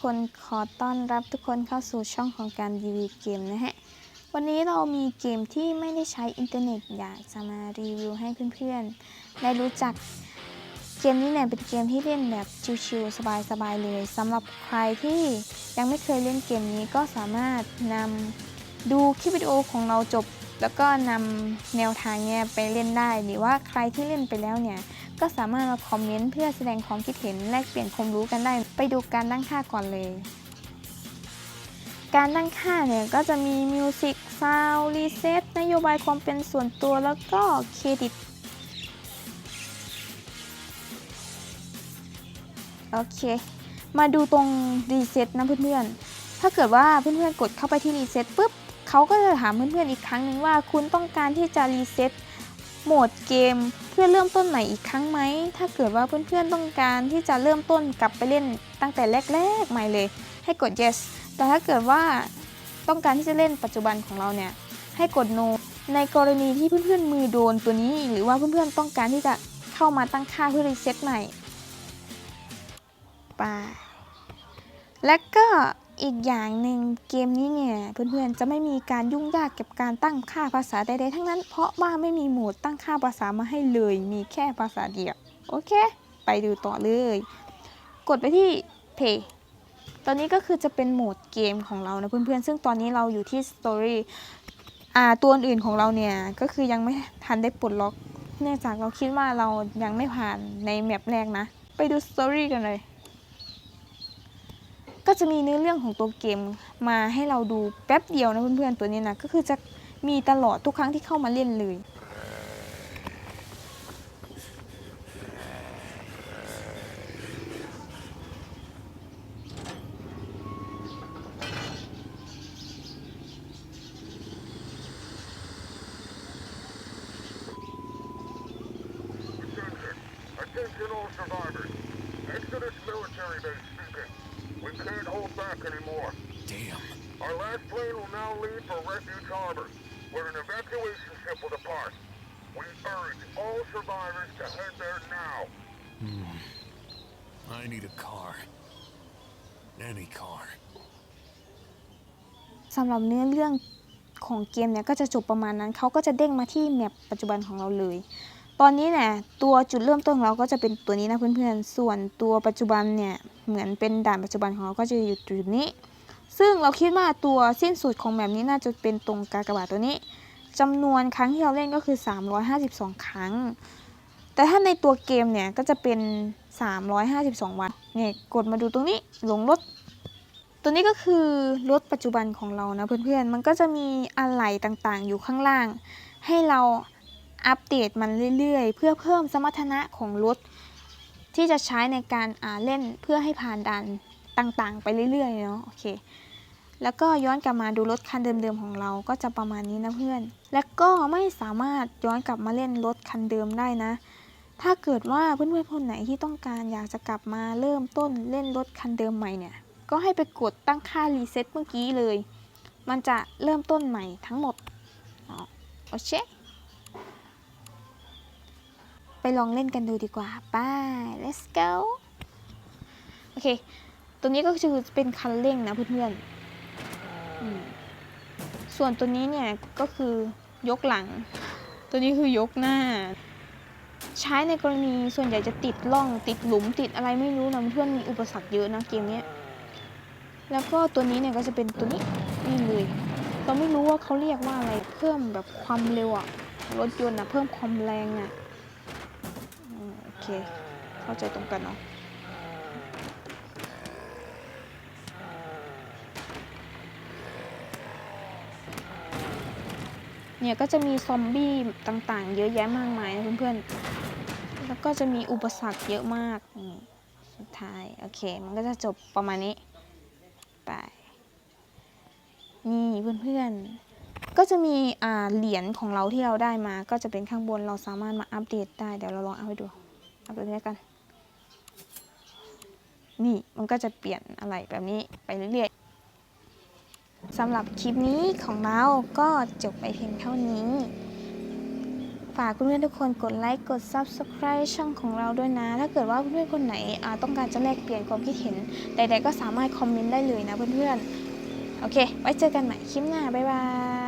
คนขอต้อนรับทุกคนเข้าสู่ช่องของการรีวิวเกมนะฮะ วันนี้เรามีเกมที่ไม่ได้ใช้อินเทอร์เน็ตอยากจะมารีวิวให้เพื่อนๆ ได้รู้จักเกมนี้เนี่ยเป็นเกมที่เล่นแบบชิลๆสบายๆเลยสำหรับใครที่ยังไม่เคยเล่นเกมนี้ก็สามารถนำดูคลิปวิดีโอของเราจบ แล้วก็นำแนวทางเนี่ยไปเล่นได้หรือว่าใครที่เล่นไปแล้วเนี่ย ก็สามารถมาคอมเมนต์เพื่อแสดงความคิดเห็นแลกเปลี่ยนความรู้กันได้ ไปดูการตั้งค่าก่อนเลย การตั้งค่าเนี่ยก็จะมีมิวสิกซาวรีเซ็ตนโยบายความเป็นส่วนตัวแล้วก็เครดิตโอเค มาดูตรงรีเซ็ตนะเพื่อนๆ ถ้าเกิดว่าเพื่อนๆกดเข้าไปที่รีเซ็ตปุ๊บเขาก็จะถามเพื่อนๆอีกครั้งหนึ่งว่าคุณต้องการที่จะรีเซ็ต โหมดเกมเพื่อเริ่มต้นใหม่อีกครั้งไหม ถ้าเกิดว่าเพื่อนๆต้องการที่จะเริ่มต้นกลับไปเล่นตั้งแต่แรกๆใหม่เลย ให้กด yes แต่ถ้าเกิดว่าต้องการที่จะเล่นปัจจุบันของเราเนี่ยให้กด no ในกรณีที่เพื่อนๆมือโดนตัวนี้ หรือว่าเพื่อนๆต้องการที่จะเข้ามาตั้งค่าเพื่อรีเซ็ตใหม่ไปและก็ อีกอย่างหนึ่งเกมนี้เนี่ยเพื่อนๆจะไม่มีการยุ่งยากกับการตั้งค่าภาษาใดๆทั้งนั้น เพราะว่าไม่มีโหมดตั้งค่าภาษามาให้เลย มีแค่ภาษาเดียว โอเค ไปดูต่อเลย กดไปที่ Play ตอนนี้ก็คือจะเป็นโหมดเกมของเรานะเพื่อนๆ ซึ่งตอนนี้เราอยู่ที่ Story อ่าตัวอื่นของเราเนี่ยก็คือยังไม่ทันได้ปลดล็อก เนื่องจากเราคิดว่าเรายังไม่ผ่านในแมปแรกนะ ไปดู Story กันเลย ก็จะมีเนื้อเรื่องของตัวเกมมาให้เราดูแป๊บเดียวนะเพื่อนๆตัวนี้นะก็คือจะมีตลอดทุกครั้งที่เข้ามาเล่นเลย Attention. Attention all survivors. Exodus military base speaking. We can't hold back anymore. Damn. Our last plane will now leave for Refuge Harbor, where an evacuation ship will depart. We urge all survivors to head there now. I need a car. Any car. สำหรับเนื้อเรื่องของเกมเนี่ยก็จะจบประมาณนั้น เขาก็จะเด้งมาที่แมปปัจจุบันของเราเลย ตอนนี้เนี่ยตัวจุดเริ่มต้นของเราก็จะเป็นตัวนี้นะเพื่อนๆ ส่วนตัวปัจจุบันเนี่ยเหมือนเป็นด่านปัจจุบันของเราก็จะอยู่จุดนี้ ซึ่งเราคิดว่าตัวสิ้นสุดของแมปนี้น่าจะเป็นตรงกากบาทตัวนี้จำนวนครั้งที่เราเล่นก็คือ 352 ครั้ง แต่ถ้าในตัวเกมเนี่ยก็จะเป็น 352 วันเนี่ยกดมาดูตรงนี้หลงรถตัวนี้ก็คือรถปัจจุบันของเรานะเพื่อนๆ มันก็จะมีอะไหล่ต่างๆ อยู่ข้างล่าง ให้เรา อัปเดตมันเรื่อยๆ เพื่อเพิ่มสมรรถนะของรถ ที่จะใช้ในการเล่นเพื่อให้ผ่านด่านต่างๆ ไปเรื่อยๆเนาะโอเคแล้วก็ย้อนกลับมาดูรถคันเดิมๆของเราก็จะประมาณนี้นะเพื่อน และก็ไม่สามารถย้อนกลับมาเล่นรถคันเดิมได้นะ ถ้าเกิดว่าเพื่อนๆคนไหนที่ต้องการอยากจะกลับมาเริ่มต้นเล่นรถคันเดิมใหม่เนี่ย ก็ให้ไปกดตั้งค่ารีเซ็ตเมื่อกี้เลย มันจะเริ่มต้นใหม่ทั้งหมดโอเค ไปลองเล่นกันดูดีกว่าไป let's go โอเค ตัวนี้ก็คือเป็นคันเร่งนะเพื่อนๆส่วนตัวนี้เนี่ยก็คือยกหลัง ตัวนี้คือยกหน้า ใช้ในกรณีส่วนใหญ่จะติดล่องติดหลุมติดอะไรไม่รู้นะเพื่อนมีอุปสรรคเยอะนะเกมนี้แล้วก็ตัวนี้เนี่ยก็จะเป็นตัวนี้นี่เลยเราไม่รู้ว่าเขาเรียกว่าอะไรเพิ่มแบบความเร็วอะรถยนต์อะเพิ่มความแรงอะ เค เข้าใจตรงกันเนาะเนี่ยก็จะมีซอมบี้ต่างๆ เยอะแยะมากมายนะเพื่อนๆ แล้วก็จะมีอุปสรรคเยอะมากนี่สุดท้าย โอเค มันก็จะจบประมาณนี้ ไป นี่เพื่อนๆ ก็จะมีเหรียญของเราที่เราได้มา ก็จะเป็นข้างบน เราสามารถมาอัปเดตได้ เดี๋ยวเราลองเอาไปดู อัปเดตด้กัน นี่มันก็จะเปลี่ยนอะไรแบบนี้ไปเรื่อยๆสำหรับคลิปนี้ของเราก็จบไปเพียงเท่านี้ ฝากเพื่อนทุกคนกดไลค์กด Subscribe ช่องของเราด้วยนะ ถ้าเกิดว่าเพื่อนคนไหนต้องการจะแลกเปลี่ยนความคิดเห็นใดๆก็สามารถคอมเมนต์ได้เลยนะเพื่อนๆโอเค ไว้เจอกันใหม่คลิปหน้า บ๊ายบาย